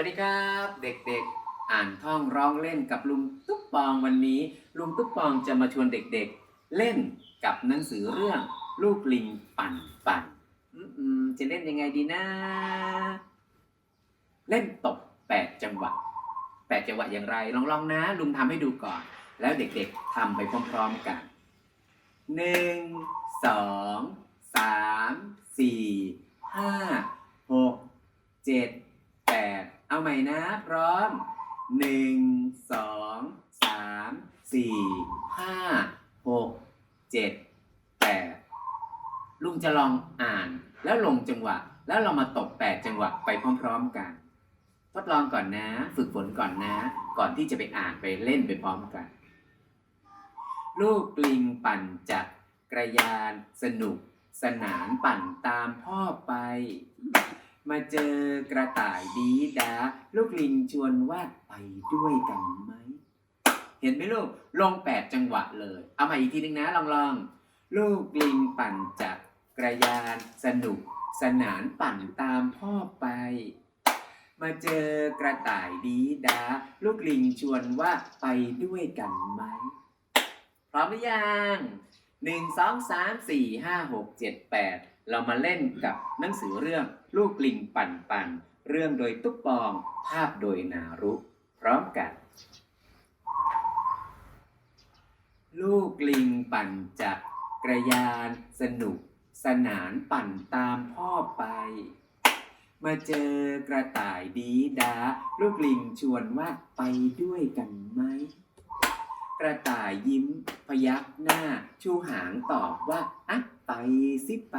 วัสดีครับ เด็กๆ อ่านท่องร้องเล่นกับลุงตุ๊กปองวันนี้ ลุงตุ๊กปองจะมาชวนเด็กๆ เล่นกับหนังสือเรื่อง ลูกลิงปั่นปั่นอืมจะเล่นยังไงดีนะ เล่นตบแปดจังหวะแปดจังหวะอย่างไรลองลองๆนะ ลุงทำให้ดูก่อน แล้วเด็กๆทำไปพร้อมๆกันหนึ่งสองสามสี่ห้าหกเจ็ดแปด เอาใหม่นะ พร้อมหนึ่งสองสามสี่ห้าหกเจ็ดแปดลุงจะลองอ่านแล้วลงจังหวะ แล้วเรามาตบแปดจังหวะไปพร้อม ๆ กัน ทดลองก่อนนะ ฝึกฝนก่อนนะ ก่อนที่จะไปอ่านไปเล่นไปพร้อมกัน ลูกลิงปั่นจักรยาน สนุก สนานปั่นตามพ่อไป มาเจอกระต่ายดีดา ลูกลิงชวนว่าไปด้วยกันไหม เห็นไหมลูก ลงแปดจังหวะเลย เอามาอีกทีนึงนะ ลองลองลูกลิงปั่นจักรยานสนุก สนานปั่นตามพ่อไป มาเจอกระต่ายดีดา ลูกลิงชวนว่าไปด้วยกันไหม พร้อมหรือยังหนึ่งสองสามสี่ห้าหกเจ็ดแปด เรามาเล่นกับหนังสือเรื่องลูกลิงปั่นปั่นเรื่องโดยตุ๊กปอง ภาพโดยนารุ พร้อมกัน ลูกลิงปั่นจักรยาน สนุก สนานปั่นตามพ่อไป มาเจอกระต่ายดีดา ลูกลิงชวนว่าไปด้วยกันไหมกระต่ายยิ้มพยักหน้า ชูหางตอบว่าอะ ไปสิไป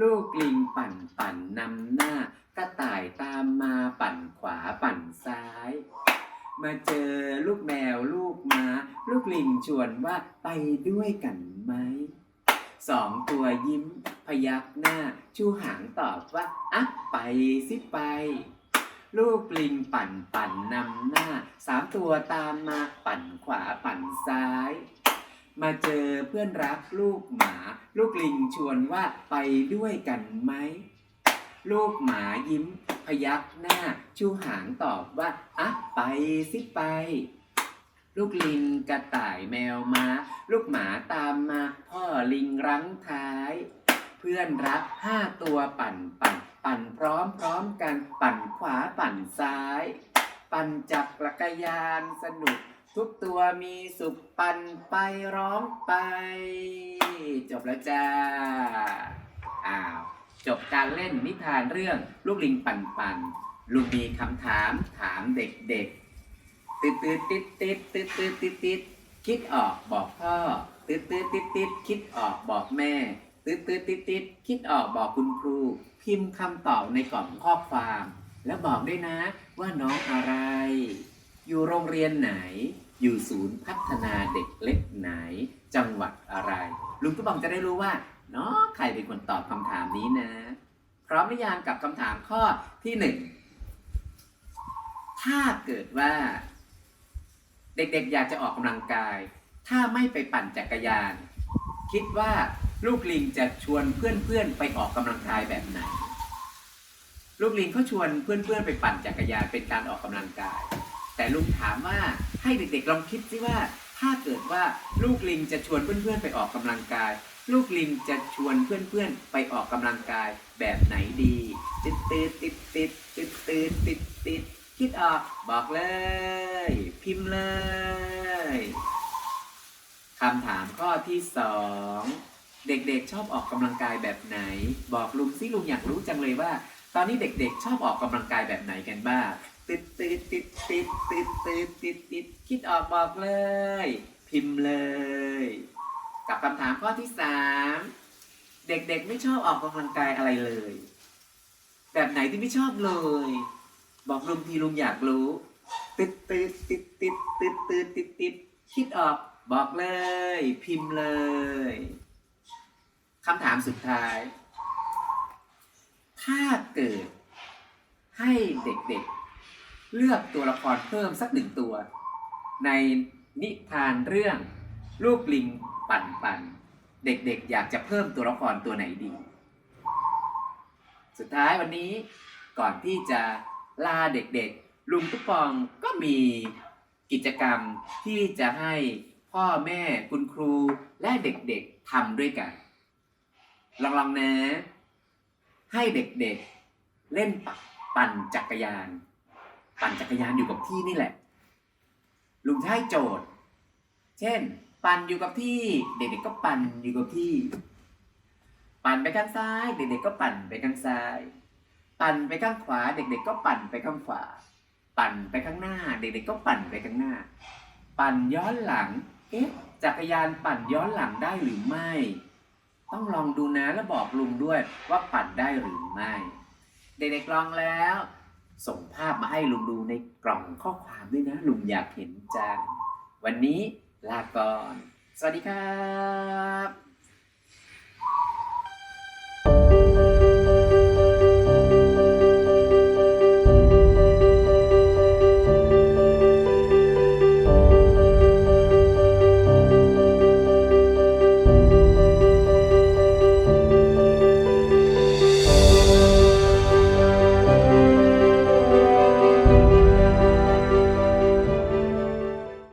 ลูกลิงปั่นปั่นนำหน้า กระต่ายตามมาปั่นขวาปั่นซ้าย มาเจอลูกแมวลูกม้า ลูกลิงชวนว่าไปด้วยกันไหมสองตัวยิ้มพยักหน้า ชูหางตอบว่าอะไปสิไป ลูกลิงปั่นปั่นนำหน้า สามตัวตามมาปั่นขวาปั่นซ้าย มาเจอเพื่อนรักลูกหมา ลูกลิงชวนว่าไปด้วยกันไหม ลูกหมายิ้มพยักหน้า ชูหางตอบว่าอะไปสิไป ลูกลิงกระต่ายแมวมา ลูกหมาตามมา พ่อลิงรั้งท้าย เพื่อนรักห้าตัวปั่นปั่น ปั่นพร้อมพร้อมกันปั่นขวาปั่นซ้าย ปั่นจักรยานสนุก ทุกตัวมีสุขปันไปร้องไป จบแล้วจ้า อ้าว จบการเล่นนิทานเรื่องลูกลิงปั่นปั่นลุงมีคำถามถามเด็กๆตืดตืดติดติดตืดตืดติดติดคิดออกบอกพ่อตืดตืดติดติดคิดออกบอกแม่ตืดตืดติดติดคิดออกบอกคุณครู พิมพ์คำตอบในกล่องข้อความ แล้วบอกด้วยนะว่าน้องอะไร อยู่โรงเรียนไหน อยู่ศูนย์พัฒนาเด็กเล็กไหน จังหวัดอะไร ลุงก็บองจะได้รู้ว่าเนาะใครเป็นคนตอบคำถามนี้นะ พร้อมหรือยังกับคำถามข้อที่หนึ่งถ้าเกิดว่า เด็กๆอยากจะออกกำลังกาย ถ้าไม่ไปปั่นจักรยาน คิดว่าลูกลิงจะชวนเพื่อนๆไปออกกำลังกายแบบไหน ลูกลิงเขาชวนเพื่อนๆไปปั่นจักรยานเป็นการออกกำลังกาย แต่ลุงถามว่าให้เด็กๆลองคิดสิว่า ถ้าเกิดว่าลูกลิงจะชวนเพื่อนๆไปออกกำลังกาย ลูกลิงจะชวนเพื่อนๆไปออกกำลังกายแบบไหนดีติดติดติดติดติดติดติดติดคิดออกบอกเลย พิมพ์เลยคำถามข้อที่สองเด็กๆชอบออกกำลังกายแบบไหน บอกลุงสิลุงอยากรู้จังเลยว่า ตอนนี้เด็กๆชอบออกกำลังกายแบบไหนกันบ้าง ติดติดติดติดติดติดติดติดคิดออกบอกเลย พิมพ์เลย กับคำถามข้อที่สามเด็กๆไม่ชอบออกกำลังกายอะไรเลย แบบไหนที่ไม่ชอบเลย บอกลุงทีลุงอยากรู้ ติดติดติดติดติดติดติดติดคิดออกบอกเลย พิมพ์เลยคำถามสุดท้าย ถ้าเกิดให้เด็กๆ เลือกตัวละครเพิ่มสักหนึ่งตัว ในนิทานเรื่องลูกลิงปั่นปั่นเด็กๆ อยากจะเพิ่มตัวละครตัวไหนดี สุดท้ายวันนี้ก่อนที่จะลาเด็กๆ ลุงตุ๊กปองก็มีกิจกรรมที่จะให้พ่อแม่คุณครูและเด็กๆทำด้วยกัน ลองๆนะ ให้เด็กๆ เล่นปักปั่นจักรยาน ปั่นจักรยานอยู่กับที่นี่แหละ ลุงจะให้โจทย์ เช่น ปั่นอยู่กับที่ เด็กๆก็ปั่นอยู่กับที่ ปั่นไปข้างซ้าย เด็กๆก็ปั่นไปข้างซ้าย ปั่นไปข้างขวา เด็กๆก็ปั่นไปข้างขวา ปั่นไปข้างหน้า เด็กๆก็ปั่นไปข้างหน้า ปั่นย้อนหลัง เอ๊ะ จักรยานปั่นย้อนหลังได้หรือไม่ ต้องลองดูนะแล้วบอกลุงด้วยว่าปั่นได้หรือไม่ เด็กๆลองแล้ว ส่งภาพมาให้ลุงดูในกล่องข้อความด้วยนะ ลุงอยากเห็นจัง วันนี้ลาก่อน สวัสดีครับ